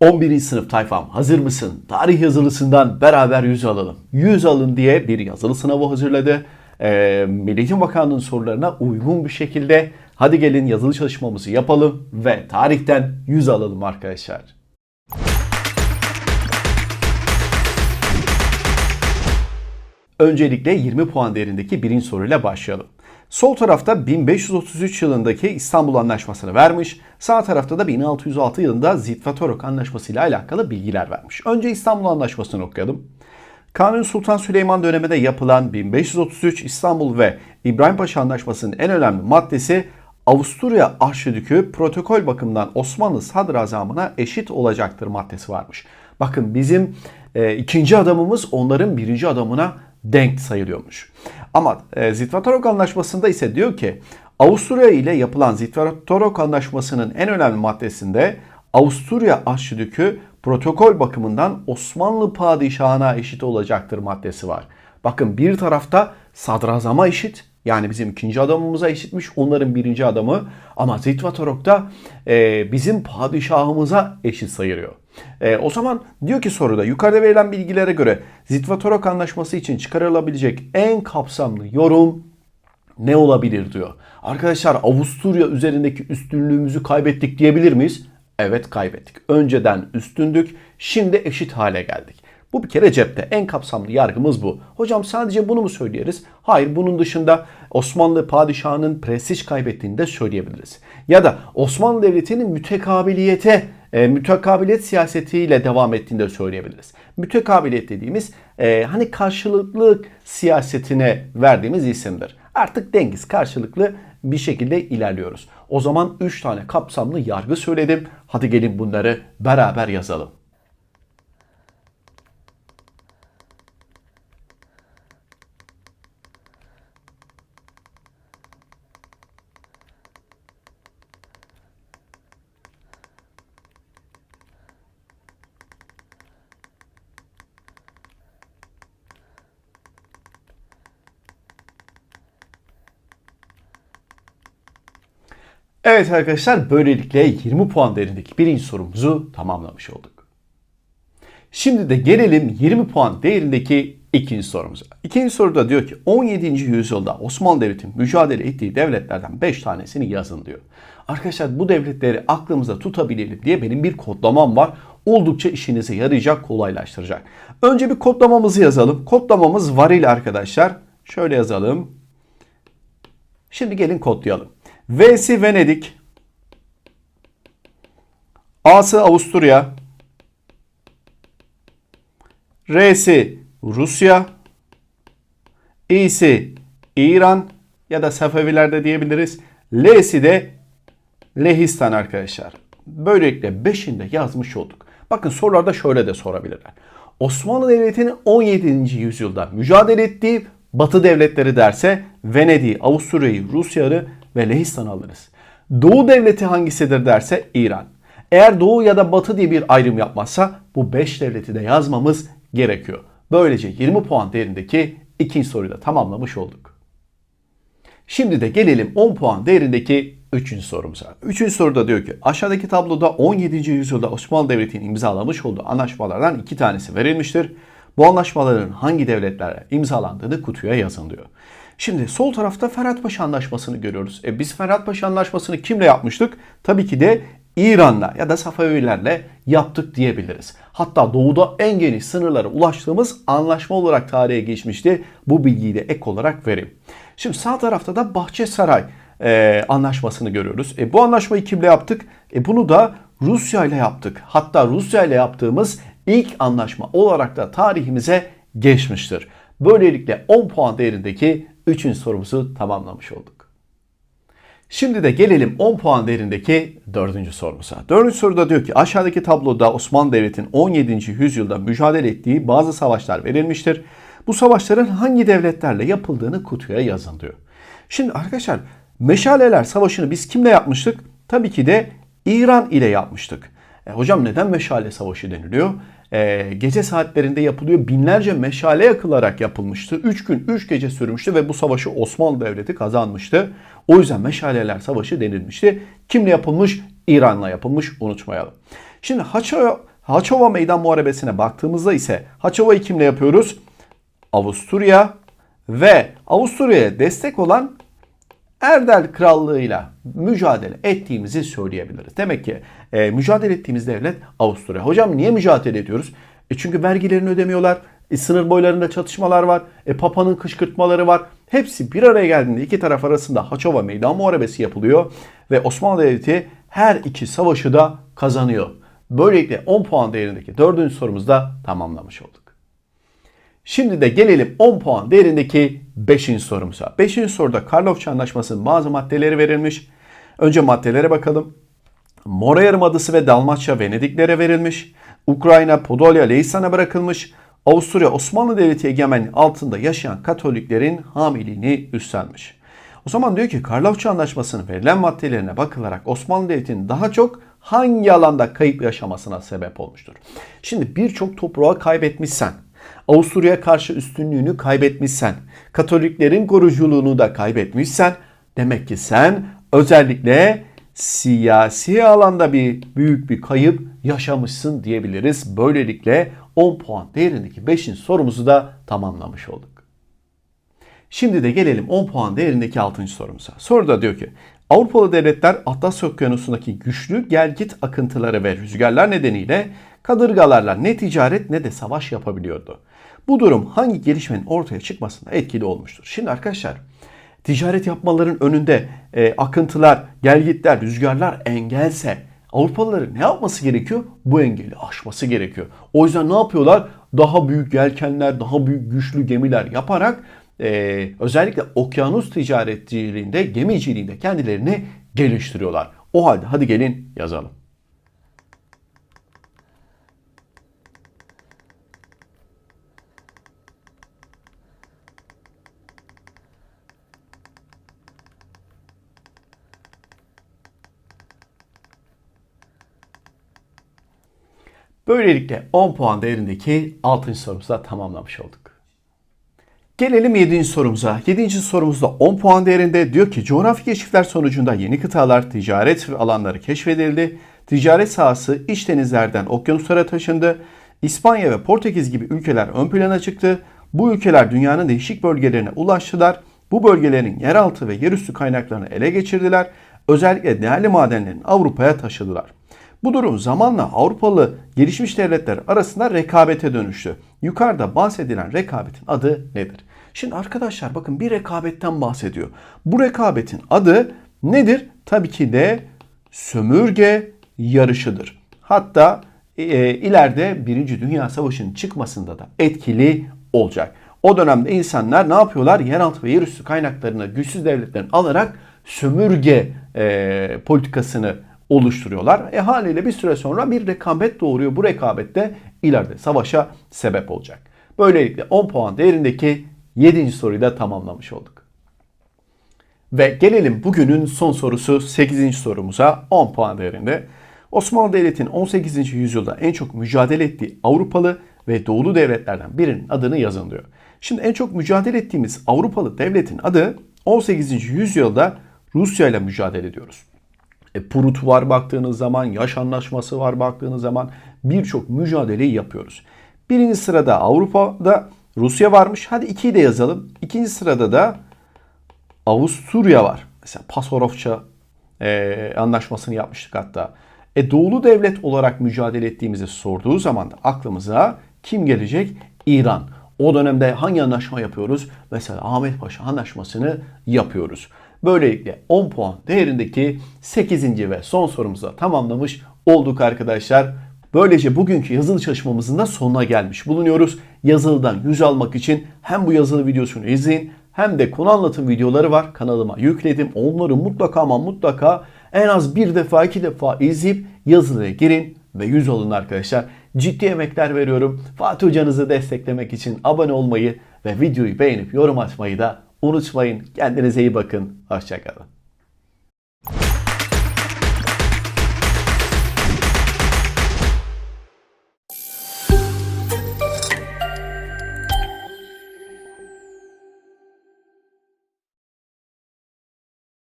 11. sınıf tayfam hazır mısın? Tarih yazılısından beraber yüz alalım. Yüz alın diye bir yazılı sınavı hazırladı. Ee, Milli Eğitim Bakanlığı'nın sorularına uygun bir şekilde hadi gelin yazılı çalışmamızı yapalım ve tarihten yüz alalım arkadaşlar. Öncelikle 20 puan değerindeki birinci soruyla başlayalım. Sol tarafta 1533 yılındaki İstanbul Anlaşması'nı vermiş, sağ tarafta da 1606 yılında Zitvatorok Anlaşması ile alakalı bilgiler vermiş. Önce İstanbul Anlaşması'nı okuyalım. Kanuni Sultan Süleyman döneminde yapılan 1533 İstanbul ve İbrahim Paşa Anlaşması'nın en önemli maddesi Avusturya Arşidükü protokol bakımından Osmanlı sadrazamına eşit olacaktır maddesi varmış. Bakın bizim e, ikinci adamımız onların birinci adamına denk sayılıyormuş. Ama e, Zitvatorok Anlaşması'nda ise diyor ki Avusturya ile yapılan Zitvatorok Anlaşması'nın en önemli maddesinde Avusturya Arşidükü protokol bakımından Osmanlı padişahına eşit olacaktır maddesi var. Bakın bir tarafta sadrazama eşit yani bizim ikinci adamımıza eşitmiş onların birinci adamı ama Zitvatorok'ta e, bizim padişahımıza eşit sayılıyor. E, o zaman diyor ki soruda yukarıda verilen bilgilere göre Zitvatorok anlaşması için çıkarılabilecek en kapsamlı yorum ne olabilir diyor. Arkadaşlar Avusturya üzerindeki üstünlüğümüzü kaybettik diyebilir miyiz? Evet kaybettik. Önceden üstündük, şimdi eşit hale geldik. Bu bir kere cepte. En kapsamlı yargımız bu. Hocam sadece bunu mu söyleyeriz? Hayır bunun dışında Osmanlı padişahının prestij kaybettiğini de söyleyebiliriz. Ya da Osmanlı Devleti'nin mütekabiliyete, e, mütekabiliyet siyasetiyle devam ettiğini de söyleyebiliriz. Mütekabiliyet dediğimiz e, hani karşılıklı siyasetine verdiğimiz isimdir. Artık dengiz karşılıklı bir şekilde ilerliyoruz. O zaman 3 tane kapsamlı yargı söyledim. Hadi gelin bunları beraber yazalım. Evet arkadaşlar böylelikle 20 puan değerindeki birinci sorumuzu tamamlamış olduk. Şimdi de gelelim 20 puan değerindeki ikinci sorumuza. İkinci soruda diyor ki 17. yüzyılda Osmanlı Devleti'nin mücadele ettiği devletlerden 5 tanesini yazın diyor. Arkadaşlar bu devletleri aklımızda tutabilelim diye benim bir kodlamam var. Oldukça işinize yarayacak, kolaylaştıracak. Önce bir kodlamamızı yazalım. Kodlamamız varil arkadaşlar. Şöyle yazalım. Şimdi gelin kodlayalım. V'si Venedik. A'sı Avusturya. R'si Rusya. İ'si İran ya da Safevilerde diyebiliriz. L'si de Lehistan arkadaşlar. Böylelikle 5'inde yazmış olduk. Bakın sorularda şöyle de sorabilirler. Osmanlı Devleti'nin 17. yüzyılda mücadele ettiği Batı devletleri derse Venedik'i, Avusturya'yı, Rusya'yı ve Lehistan'ı alırız. Doğu devleti hangisidir derse İran. Eğer Doğu ya da Batı diye bir ayrım yapmazsa bu 5 devleti de yazmamız gerekiyor. Böylece 20 puan değerindeki ikinci soruyu da tamamlamış olduk. Şimdi de gelelim 10 puan değerindeki 3. sorumuza. 3. soruda diyor ki aşağıdaki tabloda 17. yüzyılda Osmanlı Devleti'nin imzalamış olduğu anlaşmalardan iki tanesi verilmiştir. Bu anlaşmaların hangi devletlerle imzalandığını kutuya yazın diyor. Şimdi sol tarafta Ferhat Paşa Anlaşması'nı görüyoruz. E biz Ferhat Paşa Anlaşması'nı kimle yapmıştık? Tabii ki de İran'la ya da Safavilerle yaptık diyebiliriz. Hatta doğuda en geniş sınırlara ulaştığımız anlaşma olarak tarihe geçmişti. Bu bilgiyi de ek olarak vereyim. Şimdi sağ tarafta da Bahçesaray e, anlaşmasını görüyoruz. E, bu anlaşmayı kimle yaptık? E, bunu da Rusya ile yaptık. Hatta Rusya ile yaptığımız ilk anlaşma olarak da tarihimize geçmiştir. Böylelikle 10 puan değerindeki 3. sorumuzu tamamlamış olduk. Şimdi de gelelim 10 puan değerindeki 4. sorumuza. 4. soruda diyor ki aşağıdaki tabloda Osmanlı Devleti'nin 17. yüzyılda mücadele ettiği bazı savaşlar verilmiştir. Bu savaşların hangi devletlerle yapıldığını kutuya yazın diyor. Şimdi arkadaşlar Meşaleler Savaşı'nı biz kimle yapmıştık? Tabii ki de İran ile yapmıştık. E, hocam neden Meşale Savaşı deniliyor? E, gece saatlerinde yapılıyor. Binlerce meşale yakılarak yapılmıştı. 3 gün 3 gece sürmüştü ve bu savaşı Osmanlı Devleti kazanmıştı. O yüzden Meşaleler Savaşı denilmişti. Kimle yapılmış? İran'la yapılmış unutmayalım. Şimdi Haçova, Haçova Meydan Muharebesi'ne baktığımızda ise Haçova'yı kimle yapıyoruz? Avusturya ve Avusturya'ya destek olan Erdel Krallığı'yla mücadele ettiğimizi söyleyebiliriz. Demek ki e, mücadele ettiğimiz devlet Avusturya. Hocam niye mücadele ediyoruz? E çünkü vergilerini ödemiyorlar. E, sınır boylarında çatışmalar var. E, Papa'nın kışkırtmaları var. Hepsi bir araya geldiğinde iki taraf arasında Haçova Meydan Muharebesi yapılıyor. Ve Osmanlı Devleti her iki savaşı da kazanıyor. Böylelikle 10 puan değerindeki dördüncü sorumuzda tamamlamış olduk. Şimdi de gelelim 10 puan değerindeki 5. sorumuza. 5. soruda Karlofça Anlaşması'nın bazı maddeleri verilmiş. Önce maddelere bakalım. Mora Yarımadası ve Dalmaçya Venediklere verilmiş. Ukrayna, Podolya, Leistan'a bırakılmış. Avusturya Osmanlı Devleti egemenliği altında yaşayan Katoliklerin hamiliğini üstlenmiş. O zaman diyor ki Karlofça Anlaşması'nın verilen maddelerine bakılarak Osmanlı Devleti'nin daha çok hangi alanda kayıp yaşamasına sebep olmuştur? Şimdi birçok toprağı kaybetmişsen, Avusturya'ya karşı üstünlüğünü kaybetmişsen, Katoliklerin koruculuğunu da kaybetmişsen demek ki sen özellikle siyasi alanda bir büyük bir kayıp yaşamışsın diyebiliriz. Böylelikle 10 puan değerindeki 5. sorumuzu da tamamlamış olduk. Şimdi de gelelim 10 puan değerindeki 6. sorumuza. Soruda diyor ki Avrupalı devletler Atlas Okyanusu'ndaki güçlü gelgit akıntıları ve rüzgarlar nedeniyle kadırgalarla ne ticaret ne de savaş yapabiliyordu. Bu durum hangi gelişmenin ortaya çıkmasında etkili olmuştur? Şimdi arkadaşlar ticaret yapmaların önünde e, akıntılar, gelgitler, rüzgarlar engelse Avrupalıların ne yapması gerekiyor? Bu engeli aşması gerekiyor. O yüzden ne yapıyorlar? Daha büyük yelkenler, daha büyük güçlü gemiler yaparak e, özellikle okyanus ticaretçiliğinde, gemiciliğinde kendilerini geliştiriyorlar. O halde hadi gelin yazalım. Böylelikle 10 puan değerindeki 6. sorumuzu tamamlamış olduk. Gelelim 7. sorumuza. 7. sorumuzda 10 puan değerinde diyor ki coğrafi keşifler sonucunda yeni kıtalar, ticaret alanları keşfedildi. Ticaret sahası iç denizlerden okyanuslara taşındı. İspanya ve Portekiz gibi ülkeler ön plana çıktı. Bu ülkeler dünyanın değişik bölgelerine ulaştılar. Bu bölgelerin yeraltı ve yerüstü kaynaklarını ele geçirdiler. Özellikle değerli madenlerini Avrupa'ya taşıdılar. Bu durum zamanla Avrupalı gelişmiş devletler arasında rekabete dönüştü. Yukarıda bahsedilen rekabetin adı nedir? Şimdi arkadaşlar bakın bir rekabetten bahsediyor. Bu rekabetin adı nedir? Tabii ki de sömürge yarışıdır. Hatta e, ileride Birinci Dünya Savaşı'nın çıkmasında da etkili olacak. O dönemde insanlar ne yapıyorlar? Yeraltı ve yerüstü kaynaklarını güçsüz devletlerin alarak sömürge e, politikasını oluşturuyorlar. E haliyle bir süre sonra bir rekabet doğuruyor. Bu rekabette ileride savaşa sebep olacak. Böylelikle 10 puan değerindeki 7. soruyu da tamamlamış olduk. Ve gelelim bugünün son sorusu 8. sorumuza 10 puan değerinde. Osmanlı Devleti'nin 18. yüzyılda en çok mücadele ettiği Avrupalı ve Doğulu devletlerden birinin adını yazın diyor. Şimdi en çok mücadele ettiğimiz Avrupalı devletin adı 18. yüzyılda Rusya ile mücadele ediyoruz. E, Prut var baktığınız zaman, Yaş Anlaşması var baktığınız zaman birçok mücadeleyi yapıyoruz. Birinci sırada Avrupa'da Rusya varmış. Hadi 2'yi de yazalım. İkinci sırada da Avusturya var. Mesela Pasarofça e, anlaşmasını yapmıştık hatta. E doğulu devlet olarak mücadele ettiğimizi sorduğu zaman da aklımıza kim gelecek? İran. O dönemde hangi anlaşma yapıyoruz? Mesela Ahmet Paşa anlaşmasını yapıyoruz. Böylelikle 10 puan değerindeki 8. ve son sorumuza tamamlamış olduk arkadaşlar. Böylece bugünkü yazılı çalışmamızın da sonuna gelmiş bulunuyoruz. Yazılıdan yüz almak için hem bu yazılı videosunu izleyin hem de konu anlatım videoları var. Kanalıma yükledim. Onları mutlaka ama mutlaka en az bir defa iki defa izleyip yazılıya girin ve yüz alın arkadaşlar. Ciddi emekler veriyorum. Fatih hocanızı desteklemek için abone olmayı ve videoyu beğenip yorum atmayı da unutmayın. Kendinize iyi bakın. Hoşçakalın.